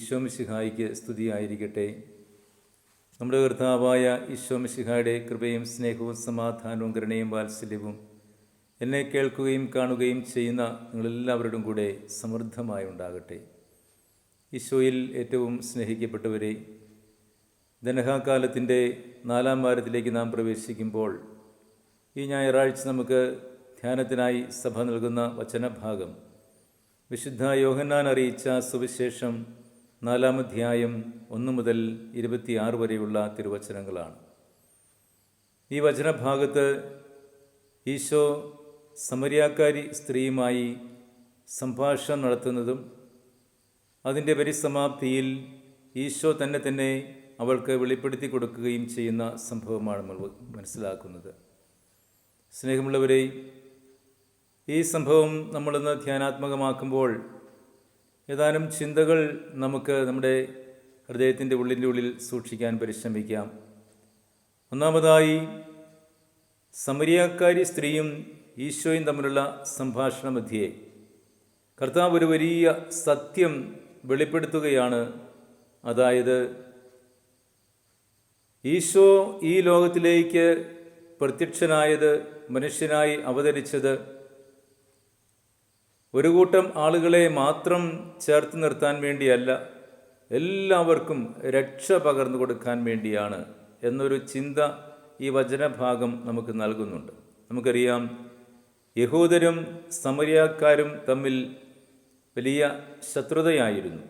ഈശോമിശിഹായിക്ക് സ്തുതിയായിരിക്കട്ടെ. നമ്മുടെ കർത്താവായ ഈശോമിശിഹായുടെ കൃപയും സ്നേഹവും സമാധാനവും കരുണയും വാത്സല്യവും എന്നെ കേൾക്കുകയും കാണുകയും ചെയ്യുന്ന നിങ്ങളെല്ലാവരുടെയും കൂടെ സമൃദ്ധമായി ഉണ്ടാകട്ടെ. ഈശോയിൽ ഏറ്റവും സ്നേഹിക്കപ്പെട്ടവരെ ധനഹാകാലത്തിന്റെ നാലാം വാരത്തിലേക്ക് നാം പ്രവേശിക്കുമ്പോൾ ഈ ഞായറാഴ്ച നമുക്ക് ധ്യാനത്തിനായി സഭ നൽകുന്ന വചനഭാഗം വിശുദ്ധ യോഹന്നാൻ അറിയിച്ച സുവിശേഷം നാലാമധ്യായം ഒന്ന് മുതൽ ഇരുപത്തിയാറ് വരെയുള്ള തിരുവചനങ്ങളാണ്. ഈ വചനഭാഗത്ത് ഈശോ സമരിയാക്കാരി സ്ത്രീയുമായി സംഭാഷണം നടത്തുന്നതും അതിന്റെ പരിസമാപ്തിയിൽ ഈശോ തന്നെ തന്നെ അവൾക്ക് വെളിപ്പെടുത്തി കൊടുക്കുകയും ചെയ്യുന്ന സംഭവമാണ് നമ്മൾ മനസ്സിലാക്കുന്നത്. സ്നേഹമുള്ളവരെ ഈ സംഭവം നമ്മളിന്ന് ധ്യാനാത്മകമാക്കുമ്പോൾ ഏതാനും ചിന്തകൾ നമുക്ക് നമ്മുടെ ഹൃദയത്തിന്റെ ഉള്ളിന്റെ ഉള്ളിൽ സൂക്ഷിക്കാൻ പരിശ്രമിക്കാം. ഒന്നാമതായി സമരിയാക്കാരി സ്ത്രീയും ഈശോയും തമ്മിലുള്ള സംഭാഷണ മധ്യേ കർത്താവ് ഒരു വലിയ സത്യം വെളിപ്പെടുത്തുകയാണ്. അതായത് ഈശോ ഈ ലോകത്തിലേക്ക് പ്രത്യക്ഷനായത് മനുഷ്യനായി അവതരിച്ചത് ഒരു കൂട്ടം ആളുകളെ മാത്രം ചേർത്ത് നിർത്താൻ വേണ്ടിയല്ല എല്ലാവർക്കും രക്ഷ പകർന്നു കൊടുക്കാൻ വേണ്ടിയാണ് എന്നൊരു ചിന്ത ഈ വചനഭാഗം നമുക്ക് നൽകുന്നുണ്ട്. നമുക്കറിയാം യഹൂദരും സമരിയാക്കാരും തമ്മിൽ വലിയ ശത്രുതയായിരുന്നു.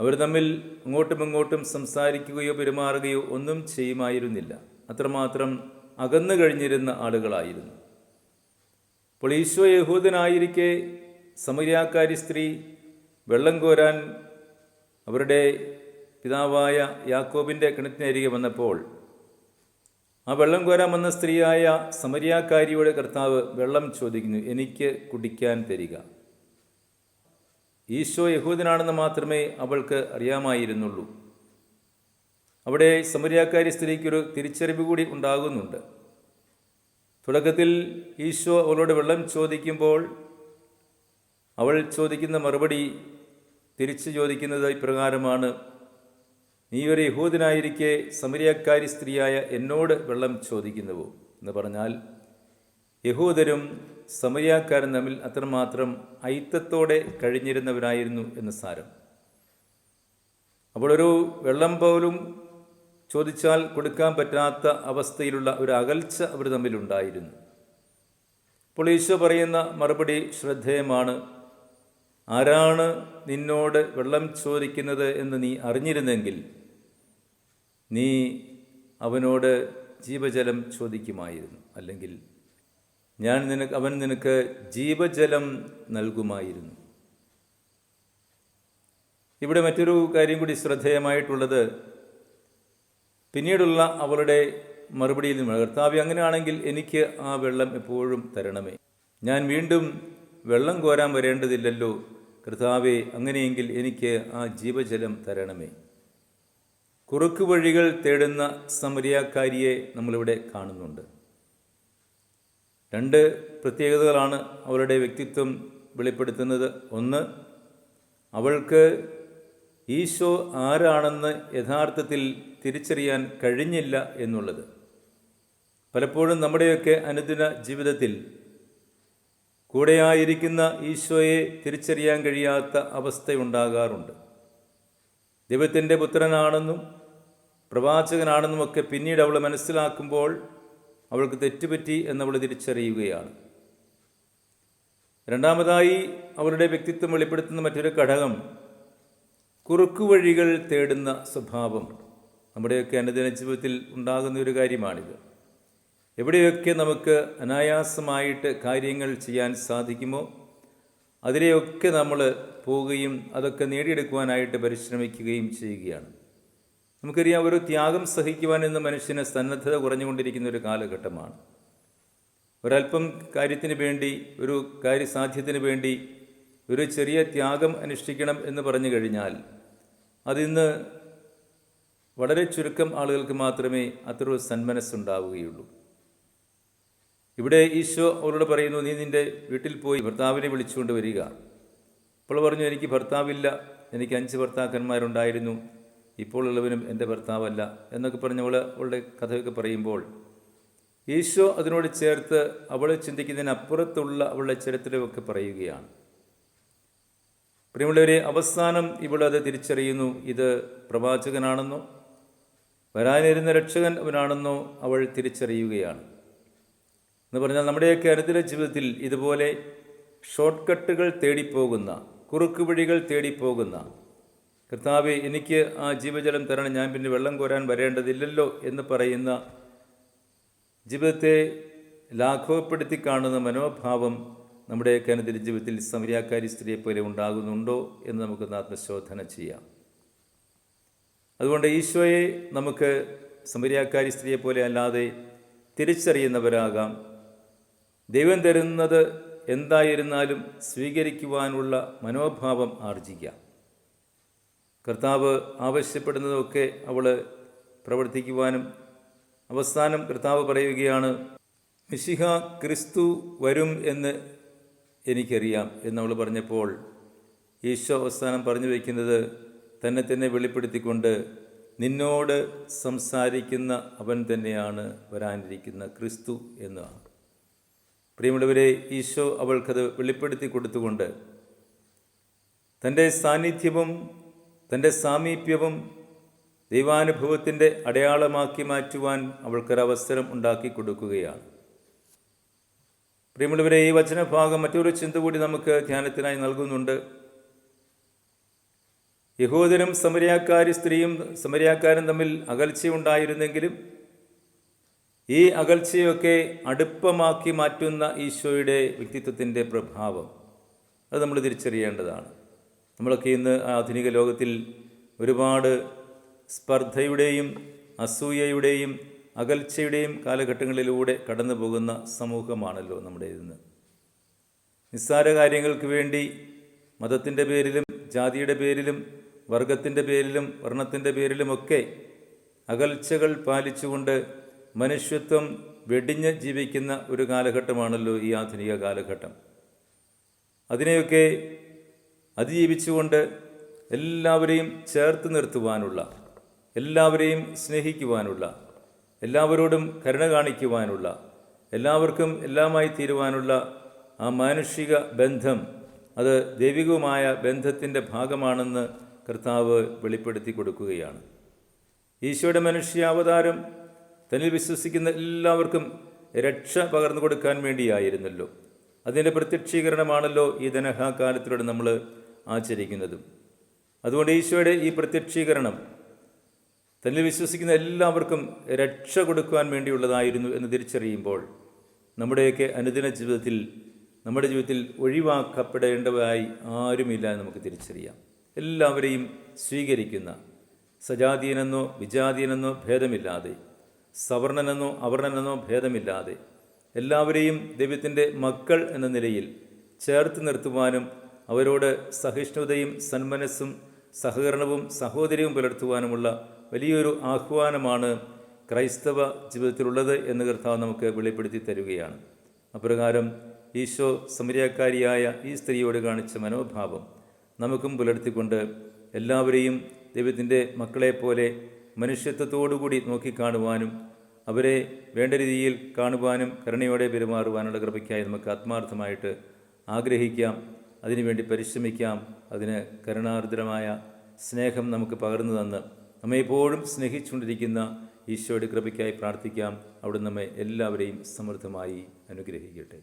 അവർ തമ്മിൽ അങ്ങോട്ടും ഇങ്ങോട്ടും സംസാരിക്കുകയോ പെരുമാറുകയോ ഒന്നും ചെയ്യുമായിരുന്നില്ല. അത്രമാത്രം അകന്നു കഴിഞ്ഞിരുന്ന ആളുകളായിരുന്നു. അപ്പോൾ ഈശോ യഹൂദനായിരിക്കെ സമരിയാക്കാരി സ്ത്രീ വെള്ളം കോരാൻ അവരുടെ പിതാവായ യാക്കോബിന്റെ കിണറ്റിനരികെ വന്നപ്പോൾ ആ വെള്ളം കോരാൻ വന്ന സ്ത്രീയായ സമരിയാക്കാരിയുടെ കർത്താവ് വെള്ളം ചോദിക്കുന്നു എനിക്ക് കുടിക്കാൻ തരിക. ഈശോ യഹൂദനാണെന്ന് മാത്രമേ അവൾക്ക് അറിയാമായിരുന്നുള്ളൂ. അവിടെ സമരിയാക്കാരി സ്ത്രീക്കൊരു തിരിച്ചറിവ് കൂടി ഉണ്ടാകുന്നുണ്ട്. തുടക്കത്തിൽ ഈശോ അവളോട് വെള്ളം ചോദിക്കുമ്പോൾ അവൾ ചോദിക്കുന്ന മറുപടി തിരിച്ചു ചോദിക്കുന്നത് ഇപ്രകാരമാണ് നീ ഒരു യഹൂദനായിരിക്കെ സമരിയക്കാരി സ്ത്രീയായ എന്നോട് വെള്ളം ചോദിക്കുന്നുവോ? എന്ന് പറഞ്ഞാൽ യഹൂദരും സമരിയാക്കാരും തമ്മിൽ അത്രമാത്രം ഐത്തത്തോടെ കഴിഞ്ഞിരുന്നവരായിരുന്നു എന്ന് സാരം. അപ്പോൾ ഒരു വെള്ളം പോലും ചോദിച്ചാൽ കൊടുക്കാൻ പറ്റാത്ത അവസ്ഥയിലുള്ള ഒരു അകൽച്ച അവർ തമ്മിലുണ്ടായിരുന്നു. അപ്പോൾ ഈശോ പറയുന്ന മറുപടി ശ്രദ്ധേയമാണ്. ആരാണ് നിന്നോട് വെള്ളം ചോദിക്കുന്നത് എന്ന് നീ അറിഞ്ഞിരുന്നെങ്കിൽ നീ അവനോട് ജീവജലം ചോദിക്കുമായിരുന്നു. അല്ലെങ്കിൽ ഞാൻ നിനക്ക് അവൻ നിനക്ക് ജീവജലം നൽകുമായിരുന്നു. ഇവിടെ മറ്റൊരു കാര്യം കൂടി ശ്രദ്ധേയമായിട്ടുള്ളത് പിന്നീടുള്ള അവളുടെ മറുപടിയിൽ നിന്ന് കർത്താവ് അങ്ങനെയാണെങ്കിൽ എനിക്ക് ആ വെള്ളം എപ്പോഴും തരണമേ. ഞാൻ വീണ്ടും വെള്ളം കോരാൻ വരേണ്ടതില്ലല്ലോ. കർത്താവെ അങ്ങനെയെങ്കിൽ എനിക്ക് ആ ജീവജലം തരണമേ. കുറുക്ക് വഴികൾ തേടുന്ന സമരിയാക്കാരിയെ നമ്മളിവിടെ കാണുന്നുണ്ട്. രണ്ട് പ്രത്യേകതകളാണ് അവളുടെ വ്യക്തിത്വം വെളിപ്പെടുത്തുന്നത്. ഒന്ന് അവൾക്ക് ഈശോ ആരാണെന്ന് യഥാർത്ഥത്തിൽ തിരിച്ചറിയാൻ കഴിഞ്ഞില്ല എന്നുള്ളത്. പലപ്പോഴും നമ്മുടെയൊക്കെ അനുദിന ജീവിതത്തിൽ കൂടെയായിരിക്കുന്ന ഈശോയെ തിരിച്ചറിയാൻ കഴിയാത്ത അവസ്ഥയുണ്ടാകാറുണ്ട്. ദൈവത്തിന്റെ പുത്രനാണെന്നും പ്രവാചകനാണെന്നുമൊക്കെ പിന്നീട് അവൾ മനസ്സിലാക്കുമ്പോൾ അവൾക്ക് തെറ്റുപറ്റി എന്നവൾ തിരിച്ചറിയുകയാണ്. രണ്ടാമതായി അവരുടെ വ്യക്തിത്വം വെളിപ്പെടുത്തുന്ന മറ്റൊരു ഘടകം കുറുക്കുവഴികൾ തേടുന്ന സ്വഭാവം. നമ്മുടെയൊക്കെ അനുദിന ജീവിതത്തിൽ ഉണ്ടാകുന്ന ഒരു കാര്യമാണിത്. എവിടെയൊക്കെ നമുക്ക് അനായാസമായിട്ട് കാര്യങ്ങൾ ചെയ്യാൻ സാധിക്കുമോ അതിലെയൊക്കെ നമ്മൾ പോവുകയും അതൊക്കെ നേടിയെടുക്കുവാനായിട്ട് പരിശ്രമിക്കുകയും ചെയ്യുകയാണ്. നമുക്കറിയാം ഒരു ത്യാഗം സഹിക്കുവാൻ എന്ന മനുഷ്യന് സന്നദ്ധത കുറഞ്ഞുകൊണ്ടിരിക്കുന്ന ഒരു കാലഘട്ടമാണ്. ഒരല്പം കാര്യത്തിന് വേണ്ടി ഒരു കാര്യസാധ്യത്തിന് വേണ്ടി ഒരു ചെറിയ ത്യാഗം അനുഷ്ഠിക്കണം എന്ന് പറഞ്ഞു കഴിഞ്ഞാൽ അതിന്ന് വളരെ ചുരുക്കം ആളുകൾക്ക് മാത്രമേ അത്തരൊരു സന്മനസ്സുണ്ടാവുകയുള്ളൂ. ഇവിടെ ഈശോ അവരോട് പറയുന്നു നീ നിന്റെ വീട്ടിൽ പോയി ഭർത്താവിനെ വിളിച്ചുകൊണ്ട് വരിക. അപ്പോൾ പറഞ്ഞു എനിക്ക് ഭർത്താവില്ല. എനിക്ക് അഞ്ച് ഭർത്താക്കന്മാരുണ്ടായിരുന്നു. ഇപ്പോൾ ഉള്ളവനും എന്റെ ഭർത്താവല്ല. എന്നൊക്കെ പറഞ്ഞ് അവൾ അവളുടെ കഥയൊക്കെ പറയുമ്പോൾ ഈശോ അതിനോട് ചേർത്ത് അവളെ ചിന്തിക്കുന്നതിനപ്പുറത്തുള്ള അവളുടെ ചരിത്രമൊക്കെ പറയുകയാണ്. പ്രിയമുള്ളവരെ അവസാനം ഇവളത് തിരിച്ചറിയുന്നു. ഇത് പ്രവാചകനാണെന്നോ വരാനിരുന്ന രക്ഷകൻ അവനാണെന്നോ അവൾ തിരിച്ചറിയുകയാണ്. എന്ന് പറഞ്ഞാൽ നമ്മുടെയൊക്കെ അനുദിന ജീവിതത്തിൽ ഇതുപോലെ ഷോർട്ട് കട്ടുകൾ തേടിപ്പോകുന്ന കുറുക്ക് വഴികൾ തേടിപ്പോകുന്ന കർത്താവെ എനിക്ക് ആ ജീവജലം തരണം ഞാൻ പിന്നെ വെള്ളം കോരാൻ വരേണ്ടതില്ലല്ലോ എന്ന് പറയുന്ന ജീവിതത്തെ ലാഘവപ്പെടുത്തി കാണുന്ന മനോഭാവം നമ്മുടെയൊക്കെ അനുദിന ജീവിതത്തിൽ സമരിയാക്കാരി സ്ത്രീയെ പോലെ ഉണ്ടാകുന്നുണ്ടോ എന്ന് നമുക്കൊന്ന് ആത്മശോധന ചെയ്യാം. അതുകൊണ്ട് ഈശോയെ നമുക്ക് സമരിയാക്കാരി സ്ത്രീയെ പോലെ അല്ലാതെ തിരിച്ചറിയുന്നവരാകാം. ദൈവം തരുന്നത് എന്തായിരുന്നാലും സ്വീകരിക്കുവാനുള്ള മനോഭാവം ആർജിക്കാം. കർത്താവ് ആവശ്യപ്പെടുന്നതൊക്കെ അവൾ പ്രവർത്തിക്കുവാനും അവസാനം കർത്താവ് പറയുകയാണ് മിശിഹ ക്രിസ്തു വരും എന്ന് എനിക്കറിയാം എന്നവൾ പറഞ്ഞപ്പോൾ ഈശോ അവസാനം പറഞ്ഞു വയ്ക്കുന്നത് തന്നെ തന്നെ വെളിപ്പെടുത്തിക്കൊണ്ട് നിന്നോട് സംസാരിക്കുന്ന അവൻ തന്നെയാണ് വരാനിരിക്കുന്ന ക്രിസ്തു എന്നാണ് പ്രിയമുള്ളവരെ ഈശോ അവൾക്കത് വെളിപ്പെടുത്തി കൊടുത്തുകൊണ്ട് തന്റെ സാന്നിധ്യവും തന്റെ സാമീപ്യവും ദൈവാനുഭവത്തിന്റെ അടയാളമാക്കി മാറ്റുവാൻ അവൾക്കൊരവസരം ഉണ്ടാക്കി കൊടുക്കുകയാണ്. പ്രിയമുള്ളവരെ ഈ വചനഭാഗം മറ്റൊരു ചിന്ത കൂടി നമുക്ക് ധ്യാനത്തിനായി നൽകുന്നുണ്ട്. യഹൂദനും സമരിയാക്കാരി സ്ത്രീയും സമരിയാക്കാരും തമ്മിൽ അകൽച്ചയുണ്ടായിരുന്നെങ്കിലും ഈ അകൽച്ചയൊക്കെ അടുപ്പമാക്കി മാറ്റുന്ന ഈശോയുടെ വ്യക്തിത്വത്തിന്റെ പ്രഭാവം. അത് നമ്മൾ തിരിച്ചറിയേണ്ടതാണ്. നമ്മളൊക്കെ ഇന്ന് ആധുനിക ലോകത്തിൽ ഒരുപാട് സ്പർദ്ധയുടെയും അസൂയയുടെയും അകൽച്ചയുടെയും കാലഘട്ടങ്ങളിലൂടെ കടന്നു പോകുന്ന സമൂഹമാണല്ലോ നമ്മുടെ ഇന്ന്. നിസ്സാര കാര്യങ്ങൾക്ക് വേണ്ടി മതത്തിന്റെ പേരിലും ജാതിയുടെ പേരിലും വർഗത്തിന്റെ പേരിലും വർണത്തിന്റെ പേരിലുമൊക്കെ അകൽച്ചകൾ പാലിച്ചുകൊണ്ട് മനുഷ്യത്വം വെടിഞ്ഞ് ജീവിക്കുന്ന ഒരു കാലഘട്ടമാണല്ലോ ഈ ആധുനിക കാലഘട്ടം. അതിനെയൊക്കെ അതിജീവിച്ചുകൊണ്ട് എല്ലാവരെയും ചേർത്ത് നിർത്തുവാനുള്ള എല്ലാവരെയും സ്നേഹിക്കുവാനുള്ള എല്ലാവരോടും കരുണ കാണിക്കുവാനുള്ള എല്ലാവർക്കും എല്ലാമായി തീരുവാനുള്ള ആ മാനുഷിക ബന്ധം അത് ദൈവികവുമായ ബന്ധത്തിന്റെ ഭാഗമാണെന്ന് കർത്താവ് വെളിപ്പെടുത്തി കൊടുക്കുകയാണ്. ഈശോയുടെ മനുഷ്യാവതാരം തന്നിൽ വിശ്വസിക്കുന്ന എല്ലാവർക്കും രക്ഷ പകർന്നു കൊടുക്കാൻ വേണ്ടിയായിരുന്നല്ലോ. അതിന്റെ പ്രത്യക്ഷീകരണമാണല്ലോ ഈ ധനഹാകാലത്തിലൂടെ നമ്മൾ ആചരിക്കുന്നതും. അതുകൊണ്ട് ഈശോയുടെ ഈ പ്രത്യക്ഷീകരണം തന്നിൽ വിശ്വസിക്കുന്ന എല്ലാവർക്കും രക്ഷ കൊടുക്കുവാൻ വേണ്ടിയുള്ളതായിരുന്നു എന്ന് തിരിച്ചറിയുമ്പോൾ നമ്മുടെയൊക്കെ അനുദിന ജീവിതത്തിൽ നമ്മുടെ ജീവിതത്തിൽ ഒഴിവാക്കപ്പെടേണ്ടവരായി ആരുമില്ല എന്ന് നമുക്ക് തിരിച്ചറിയാം. എല്ലാവരെയും സ്വീകരിക്കുന്ന സജാതീനെന്നോ വിജാതീനെന്നോ ഭേദമില്ലാതെ സവർണനെന്നോ അവർണനെന്നോ ഭേദമില്ലാതെ എല്ലാവരെയും ദൈവത്തിന്റെ മക്കൾ എന്ന നിലയിൽ ചേർത്ത് നിർത്തുവാനും അവരോട് സഹിഷ്ണുതയും സന്മനസ്സും സഹകരണവും സഹോദര്യവും പുലർത്തുവാനുമുള്ള വലിയൊരു ആഹ്വാനമാണ് ക്രൈസ്തവ ജീവിതത്തിലുള്ളത് എന്ന് കർത്താവ് നമുക്ക് വെളിപ്പെടുത്തി തരികയാണ്. അപ്രകാരം ഈശോ സമരിയാക്കാരിയായ ഈ സ്ത്രീയോട് കാണിച്ച മനോഭാവം നമുക്കും പുലർത്തിക്കൊണ്ട് എല്ലാവരെയും ദൈവത്തിന്റെ മക്കളെപ്പോലെ മനുഷ്യത്വത്തോടുകൂടി നോക്കിക്കാണുവാനും അവരെ വേണ്ട രീതിയിൽ കാണുവാനും കരുണയോടെ പെരുമാറുവാനുള്ള കൃപയ്ക്കായി നമുക്ക് ആത്മാർത്ഥമായിട്ട് ആഗ്രഹിക്കാം. അതിനുവേണ്ടി പരിശ്രമിക്കാം. അതിന് കരുണാർദ്രമായ സ്നേഹം നമുക്ക് പകർന്നു തന്ന് നമ്മെ എപ്പോഴും സ്നേഹിച്ചുകൊണ്ടിരിക്കുന്ന ഈശോയുടെ കൃപയ്ക്കായി പ്രാർത്ഥിക്കാം. അവിടെ നമ്മെ എല്ലാവരെയും സമൃദ്ധമായി അനുഗ്രഹിക്കട്ടെ.